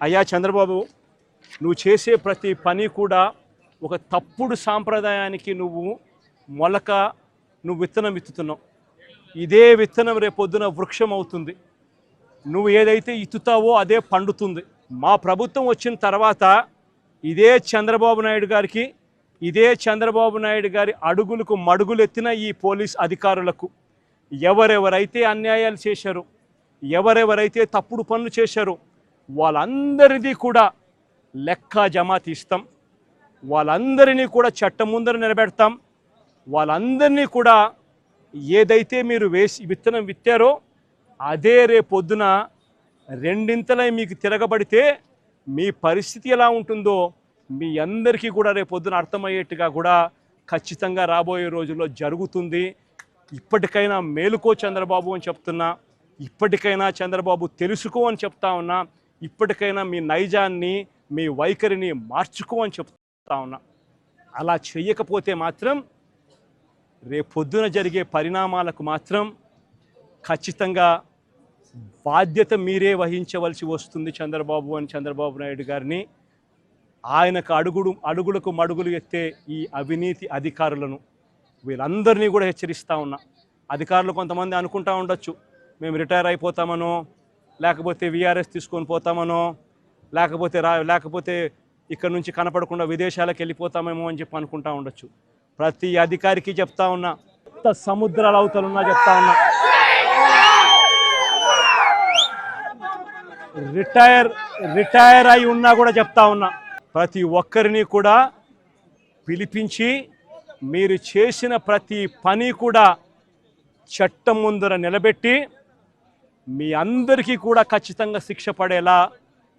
అయ్యా చంద్రబాబు నువ్వు చేసే ప్రతి పని కూడా ఒక తప్పుడు సాంప్రదాయానికి నువ్వు మొలక నువ్వు విత్తనం విత్తుతున్నావు. ఇదే విత్తనం రేపొద్దున వృక్షం అవుతుంది. నువ్వు ఏదైతే ఇత్తుతావో అదే పండుతుంది. మా ప్రభుత్వం వచ్చిన తర్వాత ఇదే చంద్రబాబు నాయుడు గారికి ఇదే చంద్రబాబు నాయుడు గారి అడుగులకు మడుగులెత్తిన ఈ పోలీస్ అధికారులకు ఎవరెవరైతే అన్యాయాలు చేశారో ఎవరెవరైతే తప్పుడు పనులు చేశారో వాళ్ళందరిది కూడా లెక్క జమా తీస్తాం వాళ్ళందరినీ కూడా చట్టం ముందర నిలబెడతాం. వాళ్ళందరినీ కూడా ఏదైతే మీరు వేసి విత్తనం విత్తారో అదే రేపొద్దున రెండింతలై మీకు తిరగబడితే మీ పరిస్థితి ఎలా ఉంటుందో మీ అందరికీ కూడా రేపొద్దున అర్థమయ్యేట్టుగా కూడా ఖచ్చితంగా రాబోయే రోజుల్లో జరుగుతుంది. ఇప్పటికైనా మేలుకో చంద్రబాబు అని చెప్తున్నా. ఇప్పటికైనా చంద్రబాబు తెలుసుకో అని చెప్తా ఉన్నా. ఇప్పటికైనా మీ నైజాన్ని మీ వైఖరిని మార్చుకో అని చెప్తా ఉన్నా. అలా చేయకపోతే మాత్రం రేపొద్దున జరిగే పరిణామాలకు మాత్రం ఖచ్చితంగా బాధ్యత మీరే వహించవలసి వస్తుంది చంద్రబాబు అని చంద్రబాబు నాయుడు గారిని. ఆయనకు అడుగుడు అడుగులకు మడుగులు ఎత్తే ఈ అవినీతి అధికారులను వీళ్ళందరినీ కూడా హెచ్చరిస్తూ ఉన్నా. అధికారులు కొంతమంది అనుకుంటా ఉండొచ్చు మేము రిటైర్ అయిపోతామనో లేకపోతే విఆర్ఎస్ తీసుకొని పోతామనో లేకపోతే రా లేకపోతే ఇక్కడ నుంచి కనపడకుండా విదేశాలకు వెళ్ళిపోతామేమో అని చెప్పి అనుకుంటా ఉండొచ్చు. ప్రతి అధికారికి చెప్తా ఉన్నా ఎంత సముద్రాల అవతలున్నా చెప్తా ఉన్నా. రిటైర్ రిటైర్ అయి ఉన్నా కూడా చెప్తా ఉన్నా. ప్రతి ఒక్కరిని కూడా పిలిపించి మీరు చేసిన ప్రతి పని కూడా చట్టం ముందర నిలబెట్టి మీ అందరికీ కూడా ఖచ్చితంగా శిక్ష పడేలా